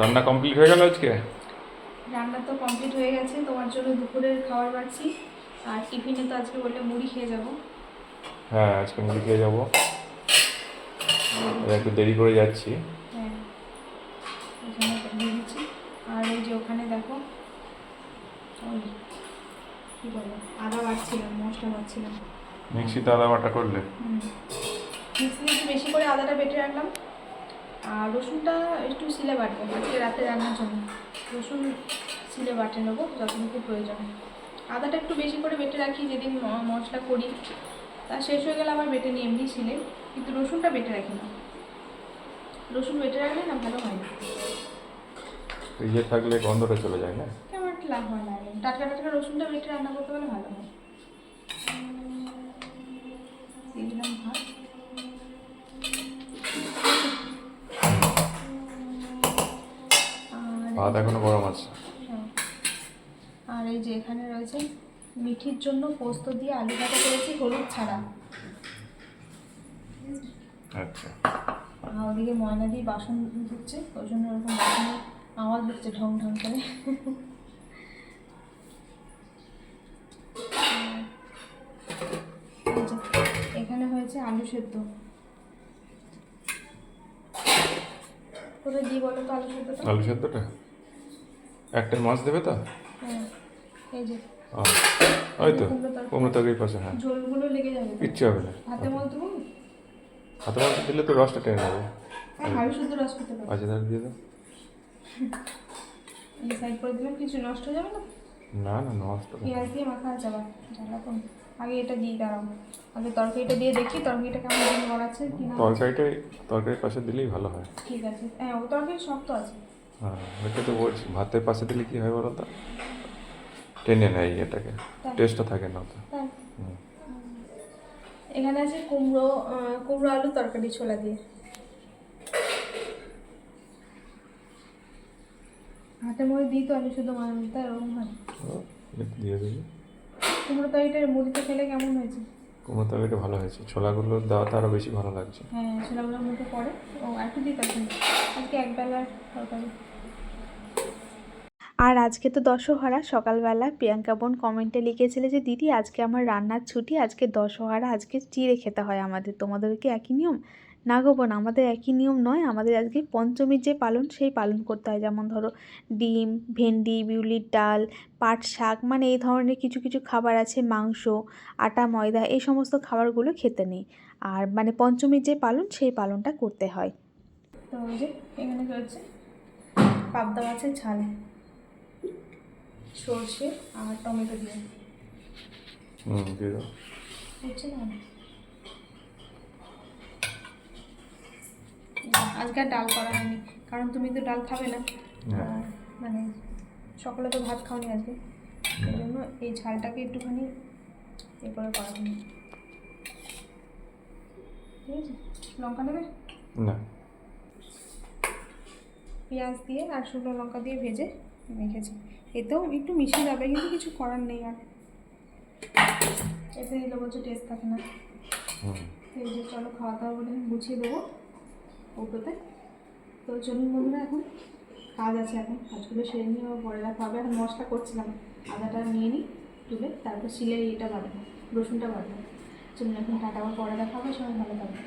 রান্না কমপ্লিট হয়ে গেল আজকে? রান্না তো কমপ্লিট হয়ে গেছে তোমার জন্য দুপুরের খাবার বাড়ছি। আর টিফিনে তো আজকে বললে মুড়ি খেয়ে যাব। হ্যাঁ আজকে মুড়ি খেয়ে যাব। একটু দেরি করে যাচ্ছি। হ্যাঁ আর ওই যে ওখানে দেখো কী বলব আদা বাড়ছিলাম মশলা বাড়ছিলাম মিক্সিতে আদা বাটা করলে? মিক্সিতে বেশি করে আদাটা বেটে রাখলাম। রসুনটা একটু সিলে বাটবো আজকে রাতে রান্নার জন্য। রসুন সিলে বাটে নেব যতটুকু প্রয়োজন। আদাটা একটু বেশি করে বেটে রাখি যেদিন মশলা করি। তা শেষ হয়ে গেলে আবার বেটে নিই এমনি ছিলে কিন্তু রসুনটা বেটে রাখি না। রসুন বেটে রাখলে না ভালো হয় না। ফ্রিজে থাকলে গন্ধটা চলে যায় না? কেমন লাভ হয় না। টাটকা টাটকা রসুনটা বেটে রান্না করতে পারলে ভালো হয়। ভাত এখনও গরম আছে। হ্যাঁ। আর এই যে এখানে রয়েছে মিঠির জন্য পোস্ত দিয়ে আলু ভাজা করেছি হলুদ ছাড়া। আচ্ছা। আর ওদিকে ময়না দিয়ে বাসন ধুচ্ছে ওই জন্য ওরকম বাসনের আওয়াজ হচ্ছে ঢং ঢং করে। আর এই যে, এখানে হয়েছে আলু সেদ্ধ। কোথায় দিই বলো তো আলু সেদ্ধটা? আলু সেদ্ধটা? একটা মাছ দেবে তো? হ্যাঁ এই যে। ওই তো কুমড়ো তরকারি। কুমড়ো তরকারির পাশে হ্যাঁ। ঝোলগুলো লেগে যাবে কিচ্ছু হবে না। হাতে মতো দেবো হাতে মাছ দিলে তো রসটা টেনে আলু রস আচ্ছা তাহলে দিয়ে দাও। এই সাইড করে কিছু নষ্ট হয়ে যাবে না? না না নষ্ট পেঁয়াজ দিয়ে মাখা আছে আবার জ্বালা কম আগে এটা দাঁড়াও। আগে তরকারিটা দিয়ে দেখি তরকারিটা কেমন কি না তরকারিটা তরকারির পাশে দিলেই ভালো হয়। ঠিক আছে। হ্যাঁ ও তরকারি শক্ত আছে। হ্যাঁ ওইটা তো বলছি ভাতের পাশে দিলে কি হয় বলো তো টেনে নেয় এটাকে তাই? টেস্টটা থাকে না তো এখানে আছে কুমড়ো কুমড়ো আলু তরকারি ছোলা দিয়ে। হাতের মধ্যে দিই তো আলু শুধু তাই ওরকম হয় দিয়ে দেবে। কুমড়ো তরকারিটা মুড়িতে খেলে কেমন হয়েছে? কুমড়ো তরকারিটা ভালো হয়েছে। ছোলাগুলো দেওয়াতে আরও বেশি ভালো লাগছে। হ্যাঁ ছোলাগুলোর মধ্যে পড়ে। ও একটু দিতে আজকে একবেলার তরকারি। আর আজকে তো দশহরা সকালবেলা প্রিয়াঙ্কা বোন কমেন্টে লিখেছিলে যে দিদি আজকে আমার রান্নার ছুটি আজকে দশহরা আজকে চিড়ে খেতে হয় আমাদের। তোমাদেরকে একই নিয়ম? না গো বোন আমাদের একই নিয়ম নয় আমাদের আজকে পঞ্চমীর যে পালন সেই পালন করতে হয়। যেমন ধরো ডিম ভেন্ডি বিউলির ডাল পাট শাক মানে এই ধরনের কিছু কিছু খাবার আছে মাংস আটা ময়দা এই সমস্ত খাবারগুলো খেতে নেই। আর মানে পঞ্চমীর যে পালন সেই পালনটা করতে হয়। তো ওই যে এখানে রয়েছে পাবদা মাছের ঝাল সর্ষে আর টমেটো দিয়ে। হুম দিয়ে দাও। হচ্ছে না? আজকে আর ডাল করা হয়নি কারণ তুমি তো ডাল খাবে না। হ্যাঁ। মানে সকালে তো ভাত খাওনি আজকে এই জন্য এই ঝালটাকে একটুখানি এ করে করা হয়নি। ঠিক আছে? লঙ্কা নেবে না। পেঁয়াজ দিয়ে আর শুকনো লঙ্কা দিয়ে ভেজে রেখেছি। এতেও একটু মিশে যাবে কিন্তু কিছু করার নেই আর। এতে দিলে বলছে টেস্ট থাকে না। চলো খাওয়া দাওয়া বলে গুছিয়ে দেবো। ওটোতে তো চলুন বন্ধুরা এখন কাজ আছে এখন। কাজগুলো সেরে নিয়ে পরে রাখা হবে। এখন মশলা করছিলাম। আদাটা নিয়ে নিই, তুলে তারপর সিলে এটা বাড়বে রসুনটা বাড়বে চলুন এখন টাটা আবার পরে রাখা হবে। সবাই ভালো থাকবে